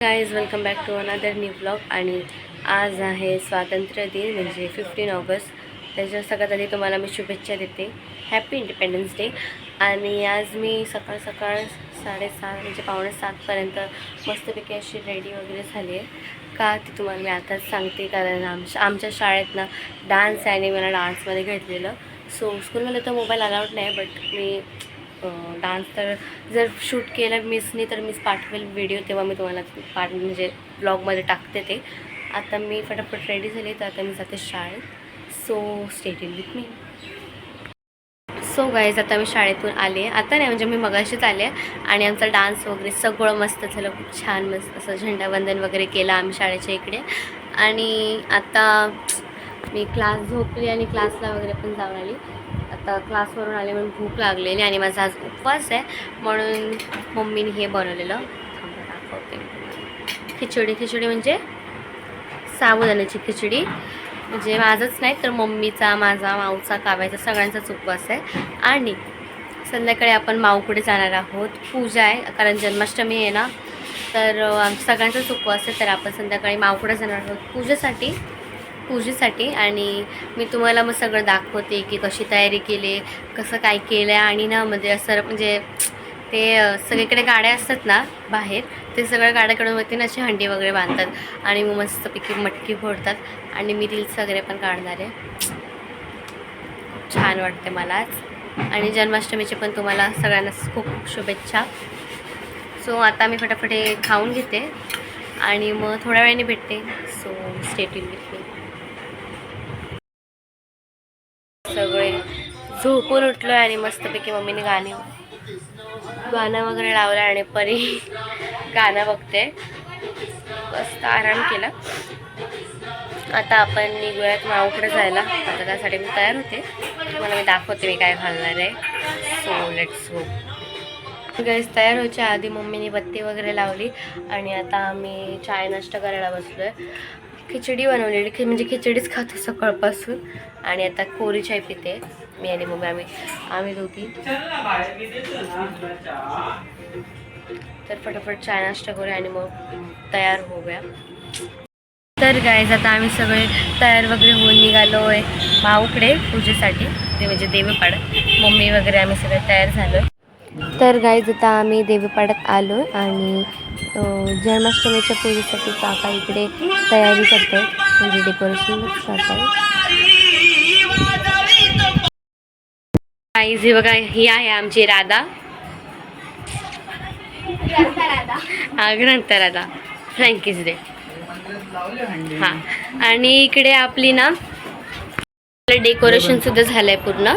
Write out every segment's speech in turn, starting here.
Guys welcome back to another new blog आणि आज आहे स्वातंत्र्य दिन म्हणजे फिफ्टीन ऑगस्ट. त्याच्या सगळ्यात आधी तुम्हाला मी शुभेच्छा देते. हॅपी इंडिपेंडन्स डे आणि आज मी सकाळ सकाळ साडेसात म्हणजे पावणे सातपर्यंत मस्तपैकी अशी रेडी वगैरे झाली आहे का ती तुम्हाला मी आताच सांगते कारण आमच्या आमच्या शाळेत ना डान्स आहे आणि मला डान्समध्ये घेतलेलं. सो स्कूलमध्ये तर मोबाईल अलाउड नाही बट मी डान्स तर जर शूट केलं मिसनी तर मीच पाठवेल व्हिडिओ तेव्हा मी तुम्हाला पाठ म्हणजे ब्लॉगमध्ये टाकते ते. आता मी फटाफट रेडी झाली तर आता मी जाते शाळेत. So stay with me so guys आता मी शाळेतून आले आता नाही म्हणजे मी मगाशीच आले आणि आमचा डान्स वगैरे सगळं मस्त झालं. खूप छान मस्त असं झेंडावंदन वगैरे केलं आम्ही शाळेच्या इकडे. आणि आता मी क्लास झोपली आणि क्लासला वगैरे पण जाऊन आली. आता क्लासवरून आले म्हणून भूक लागलेली आणि माझा आज उपवास आहे म्हणून मम्मीने हे बनवलेलं. दाखवते. खिचडी खिचडी म्हणजे साबुदाण्याची खिचडी. म्हणजे माझंच नाही तर मम्मीचा माझा माऊचा काव्याचा सगळ्यांचाच उपवास आहे. आणि संध्याकाळी आपण माऊकडे जाणार आहोत. पूजा आहे कारण जन्माष्टमी आहे ना तर आमच्या सगळ्यांचाच उपवास आहे तर आपण संध्याकाळी माऊकडे जाणार आहोत पूजेसाठी. पूजेसाठी आणि मी तुम्हाला मग सगळं दाखवते की कशी तयारी केली कसं काय केलं आहे आणि ना म्हणजे असं म्हणजे ते सगळीकडे गाड्या असतात ना बाहेर ते सगळ्या गाड्याकडून वरती ना अशी हंडी वगैरे बांधतात आणि मग मस्तपैकी मटकी फोडतात आणि मी रील्स वगैरे पण काढणार आहे. छान वाटते मला आज. आणि जन्माष्टमीचे पण तुम्हाला सगळ्यांना खूप शुभेच्छा. सो आता मी फटाफट खाऊन घेते आणि मग थोड्या वेळाने भेटते. सो स्टेट इन विथ मी झोपून उठलो आणि मस्तपैकी मम्मीने गाणे गाणं वगैरे लावलं आणि परी गाणं बघते. मस्त आराम केला. आता आपण निघूयात माऊकडे जायला. आता त्यासाठी मी तयार होते. तुम्हाला मी दाखवते मी काय घालणार आहे. सो लेट्स गो गॅस तयार व्हायच्या आधी मम्मीने बत्ती वगैरे लावली आणि आता आम्ही चाय नाश्ता करायला बसलो आहे खिचडी बनवलेली. खि म्हणजे खिचडीच खातो सकाळपासून. आणि आता कोरी चाय पिते. मी आणि मम्मी आम्ही आम्ही दोघी. तर फटाफट चाय नाश्ता करूया आणि मग तयार होऊया. तर गायज आता आम्ही सगळे तयार वगैरे होऊन निघालो आहे भाऊकडे पूजेसाठी. ते म्हणजे देवीपाड्यात मम्मी वगैरे आम्ही सगळे तयार झालो आहे तर गायज आता आम्ही देवीपाड्यात आलो आणि जन्माष्टमीच्या पूजेसाठी काका इकडे तयारी करतो म्हणजे डेकोरेशन करत हे बघा ही आहे आमची राधा. हा ग्रंथ राधा. फ्रँकीज डे हा. आणि इकडे आपली ना डेकोरेशन सुद्धा झालंय पूर्ण.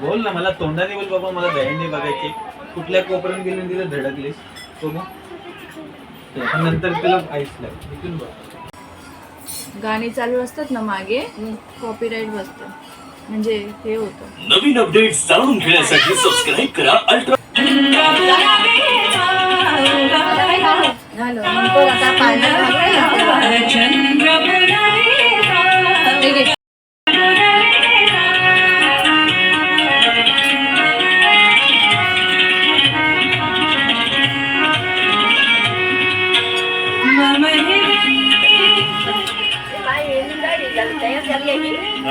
बोल ना मला तोंडाने बोल बाबा मला दहीहंडी बघायची. कुठल्या कोपऱ्यात गेली आणि तिला धडकलीस? तो नंतर तिला ऐकलं इथून बघ. गाणी चालू असतात ना मागे कॉपीराईट बसतं. म्हणजे हे होतं. नवीन अपडेट्स जाणून घेण्यासाठी सबस्क्राईब करा अल्ट्रा झालं आता पाण्यात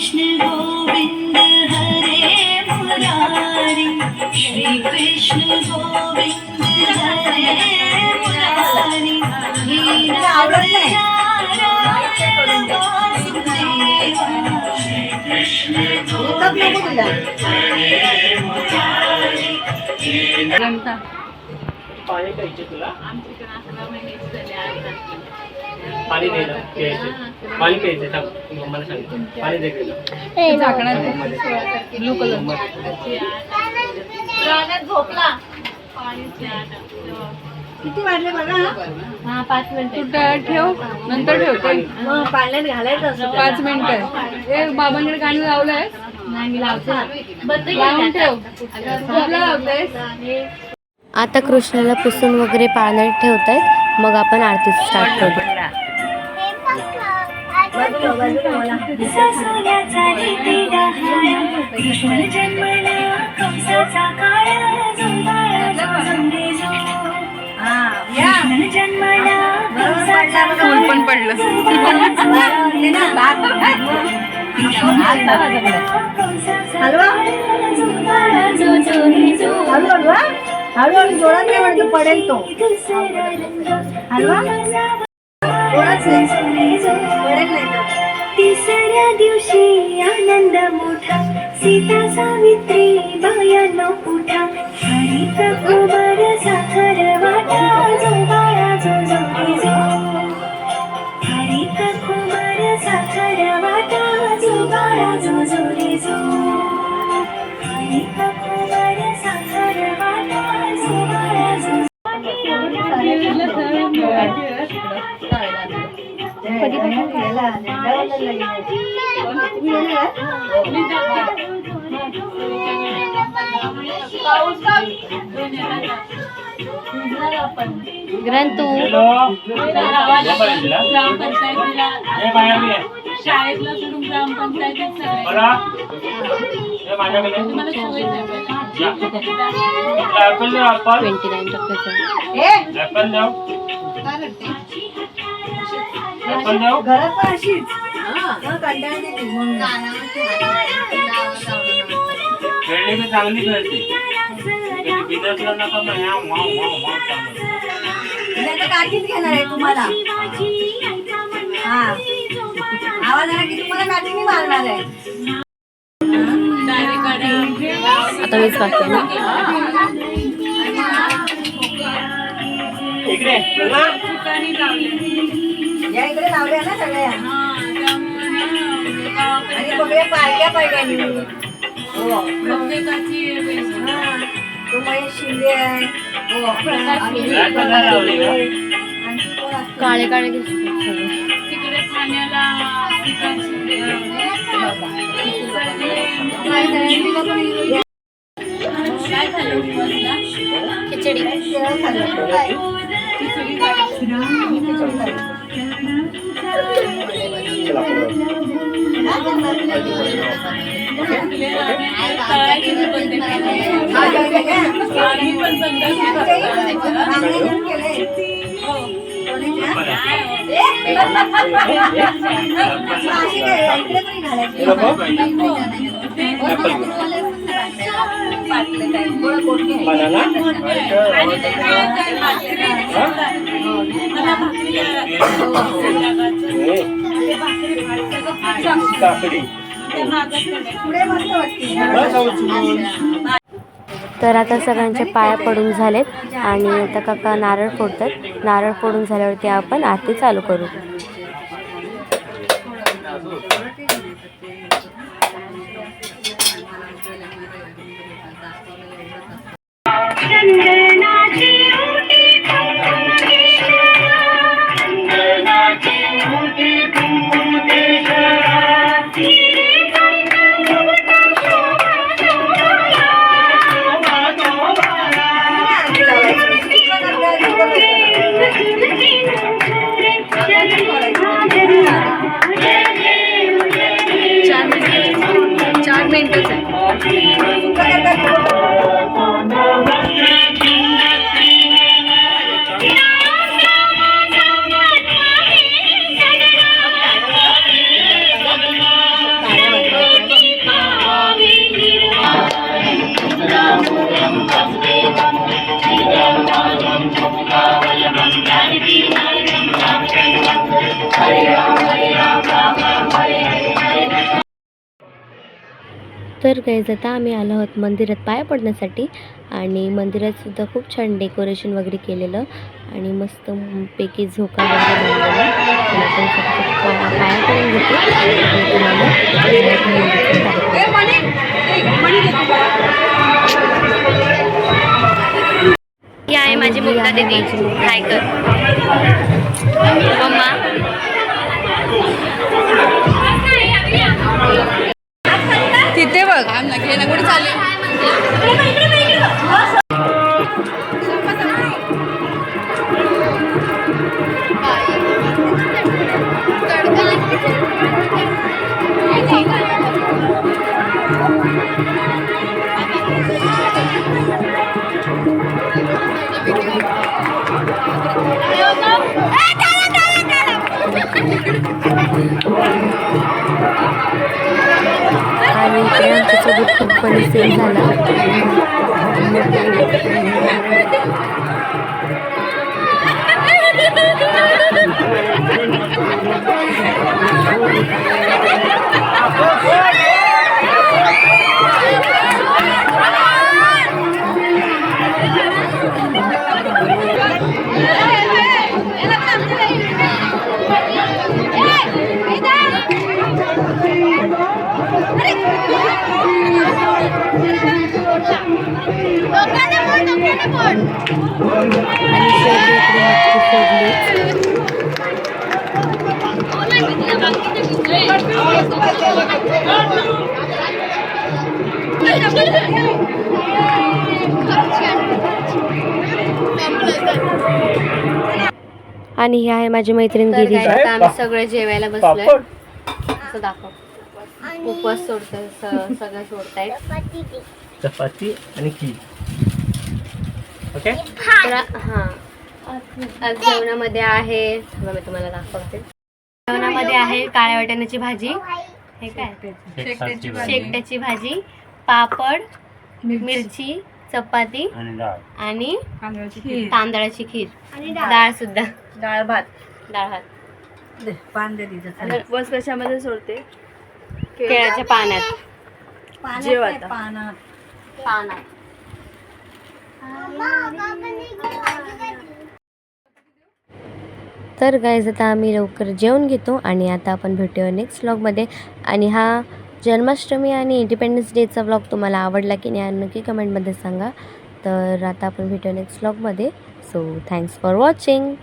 कृष्ण गोविंद हरे मुरारी श्री कृष्ण गोविंद हरे मुरारी लीला वासुदेवा श्री कृष्ण पाणी प्यायचे तुला पाणी द्यायला प्यायचे. पाणी प्यायचे सांग मम्माला सांगितलं पाणी दे ब्लू कलर. किती वाजले बघा हा पाच मिनिटं. ठेव. नंतर ठेवते. पाण्यात घालायचं पाच मिनिटं. ए बाबांकडे गाणी लावलंय. नाही मी लावते. बंद लावून केलं ठेव आता कृष्णाला पुसून वगैरे पाण्यात ठेवत आहेत मग आपण आरती स्टार्ट करू. हा पण पडलं हलवा झुंबाळा हळूहळू जोरात नाही म्हणतो पडेल तो. हलवा जोरात पडेल नाही तिसऱ्या दिवशी आनंद मोठा सीता सावित्री बायानो उठा हरित कुमार साखर वाटा जो बाळा जो जो जो हरित कुमार साखर वाटा जो बाळा जो जो रे जो ग्रंथू. शाळेतला सोडून ग्रामपंचायतीत सगळे ट्वेंटी नाईन घरात पण अशीच. येते म्हणून. चांगली खेळते. बिनसला नका मग ह्या वाव वाव वाव चालू नाही तर काठीच घेणार आहे तुम्हाला? हा. की तुम्हाला मारणार आहे? आता मीच आहे ना. इकडे चला. या इकडे लावल्या ना सगळ्या आणि सगळे पारक्या पाडल्यानी काळे काळे तिकडे ठाण्याला खिचडी. खिचडी. काकडी तर आता सगळ्यांचे पाया पडून झालेत आणि आता काका नारळ फोडतात. नारळ फोडून झाल्यावरती आपण आरती चालू करू. तर काही आता आम्ही आलो आहोत मंदिरात पाया पडण्यासाठी आणि मंदिरात सुद्धा खूप छान डेकोरेशन वगैरे केलेलं आणि मस्त पैकी झोका वगैरे पाया पडून घेतो ही आहे माझी मुक्ता दीदी. हाय कर मम्मा. बघ हे ना कुठे चालले आणि इकडे आमच्यासोबत खूप पण सेल झाला आणि आणि ही आहे माझी मैत्रीण गिरी आम्ही सगळे जेवायला बसलोय. असं दाखव. उपवास सोडतोय स- सगळं सोडतायत. चपाती आणि खीर. ओके तर हां. जेवणामध्ये आहे. थांबा मी तुम्हाला दाखवते. जेवणामध्ये आहे काळ्या वाटाण्याची भाजी. हे काय? शेकट्याची भाजी. पापड मिरची. चपाती आणि डाळ. आणि तांदळाची खीर. डाळ. सुद्धा. डाळ भात. डाळ भात. पान कशामध्ये सोडते? केळाच्या पाण्यात आता. पानात. पाण्यात तर गाईज आता आम्ही लवकर जेवण घेतो आणि आता आपण भेटूया नेक्स्ट व्लॉगमध्ये आणि हा जन्माष्टमी आणि इंडिपेंडन्स डेचा व्लॉग तुम्हाला आवडला की नाही नक्की कमेंटमध्ये सांगा. तर आता आपण भेटूया नेक्स्ट व्लॉगमध्ये सो थँक्स फॉर वॉचिंग